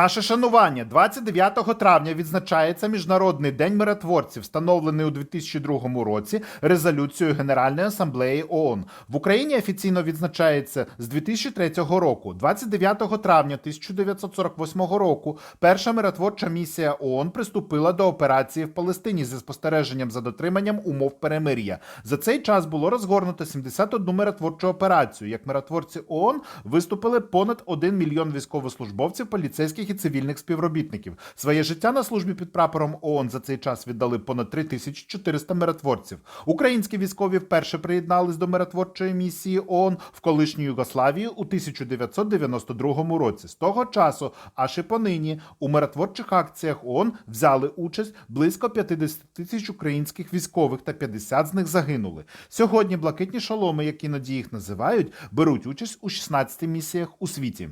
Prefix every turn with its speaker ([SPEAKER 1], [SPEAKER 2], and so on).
[SPEAKER 1] Наше шанування 29 травня відзначається Міжнародний день миротворців, встановлений у 2002 році резолюцією Генеральної асамблеї ООН. В Україні офіційно відзначається з 2003 року. 29 травня 1948 року перша миротворча місія ООН приступила до операції в Палестині зі спостереженням за дотриманням умов перемир'я. За цей час було розгорнуто 71 миротворчу операцію. Як миротворці ООН виступили понад 1 мільйон військовослужбовців, поліцейських і цивільних співробітників. Своє життя на службі під прапором ООН за цей час віддали понад 3400 миротворців. Українські військові вперше приєднались до миротворчої місії ООН в колишню Югославію у 1992 році. З того часу, аж і понині, у миротворчих акціях ООН взяли участь близько 50 тисяч українських військових та 50 з них загинули. Сьогодні блакитні шоломи, як іноді їх називають, беруть участь у 16 місіях у світі.